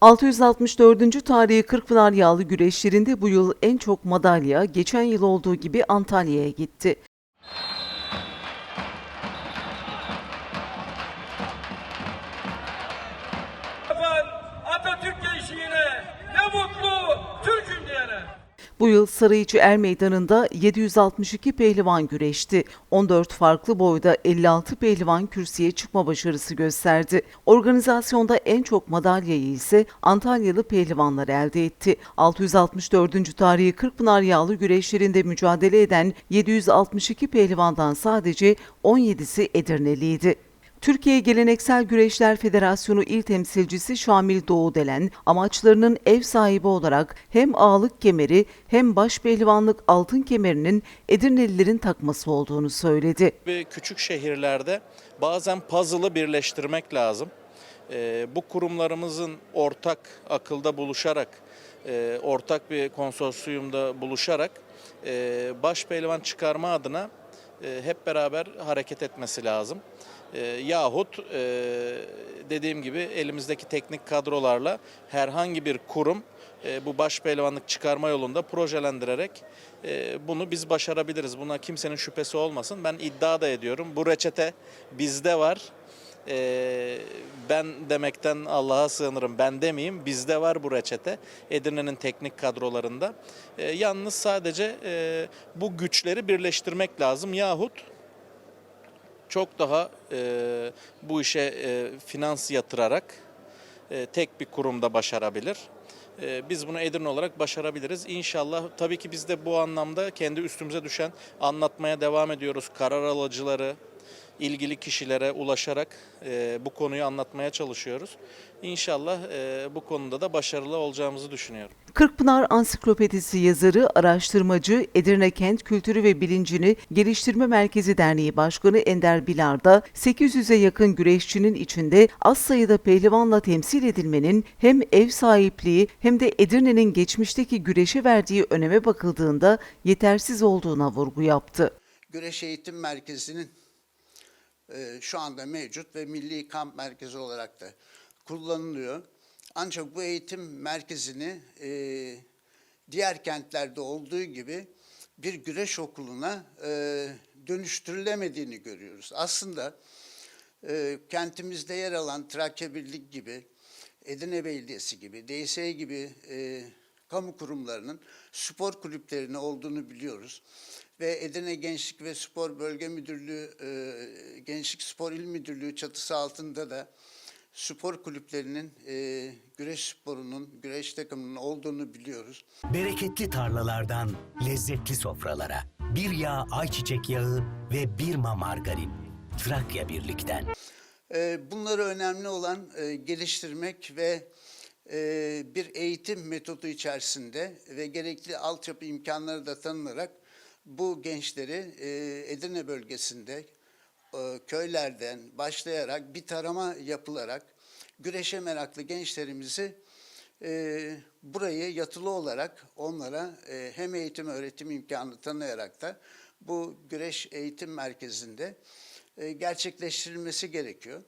664. tarihi Kırkpınar yağlı güreşlerinde bu yıl en çok madalya geçen yıl olduğu gibi Antalya'ya gitti. Atatürk gençliğine ne mutlu. Bu yıl Sarıyiçi Er Meydanı'nda 762 pehlivan güreşti. 14 farklı boyda 56 pehlivan kürsüye çıkma başarısı gösterdi. Organizasyonda en çok madalyayı ise Antalyalı pehlivanlar elde etti. 664. tarihi Kırkpınar yağlı güreşlerinde mücadele eden 762 pehlivandan sadece 17'si Edirneliydi. Türkiye Geleneksel Güreşler Federasyonu İl Temsilcisi Şamil Doğudelen, amaçlarının ev sahibi olarak hem ağlık kemeri hem baş pehlivanlık altın kemerinin Edirnelilerin takması olduğunu söyledi. Ve küçük şehirlerde bazen puzzle'ı birleştirmek lazım. Ee, bu kurumlarımızın ortak akılda buluşarak, e, ortak bir konsorsiyumda buluşarak e, baş pehlivan çıkarma adına hep beraber hareket etmesi lazım. E, yahut e, dediğim gibi elimizdeki teknik kadrolarla herhangi bir kurum e, bu baş pehlivanlık çıkarma yolunda projelendirerek e, bunu biz başarabiliriz. Buna kimsenin şüphesi olmasın. Ben iddia da ediyorum. Bu reçete bizde var. E, ben demekten Allah'a sığınırım. Ben demeyeyim. Bizde var bu reçete. Edirne'nin teknik kadrolarında. E, yalnız sadece e, bu güçleri birleştirmek lazım. Yahut çok daha e, bu işe e, finans yatırarak e, tek bir kurumda başarabilir. E, biz bunu Edirne olarak başarabiliriz. İnşallah tabii ki biz de bu anlamda kendi üstümüze düşen anlatmaya devam ediyoruz. Karar alıcıları, ilgili kişilere ulaşarak e, bu konuyu anlatmaya çalışıyoruz. İnşallah e, bu konuda da başarılı olacağımızı düşünüyorum. Kırkpınar Ansiklopedisi yazarı, araştırmacı, Edirne Kent Kültürü ve Bilincini Geliştirme Merkezi Derneği Başkanı Ender Bilar da 800'e yakın güreşçinin içinde az sayıda pehlivanla temsil edilmenin hem ev sahipliği hem de Edirne'nin geçmişteki güreşe verdiği öneme bakıldığında yetersiz olduğuna vurgu yaptı. Güreş Eğitim Merkezi'nin e, şu anda mevcut ve Milli Kamp Merkezi olarak da kullanılıyor. Ancak bu eğitim merkezini e, diğer kentlerde olduğu gibi bir güreş okuluna e, dönüştürülemediğini görüyoruz. Aslında e, kentimizde yer alan Trakya Birlik gibi, Edirne Belediyesi gibi, DS gibi e, kamu kurumlarının spor kulüplerine olduğunu biliyoruz. Ve Edirne Gençlik ve Spor Bölge Müdürlüğü, e, Gençlik Spor İl Müdürlüğü çatısı altında da spor kulüplerinin, e, güreş sporunun, güreş takımının olduğunu biliyoruz. Bereketli tarlalardan lezzetli sofralara. Bir yağ ayçiçek yağı ve bir ma margarin. Trakya Birlik'ten. E, Bunları önemli olan e, geliştirmek ve bir eğitim metodu içerisinde ve gerekli altyapı imkanları da tanınarak bu gençleri e, Edirne bölgesinde e, köylerden başlayarak bir tarama yapılarak güreşe meraklı gençlerimizi e, burayı yatılı olarak onlara e, hem eğitim öğretim imkanı tanıyarak da bu güreş eğitim merkezinde e, gerçekleştirilmesi gerekiyor.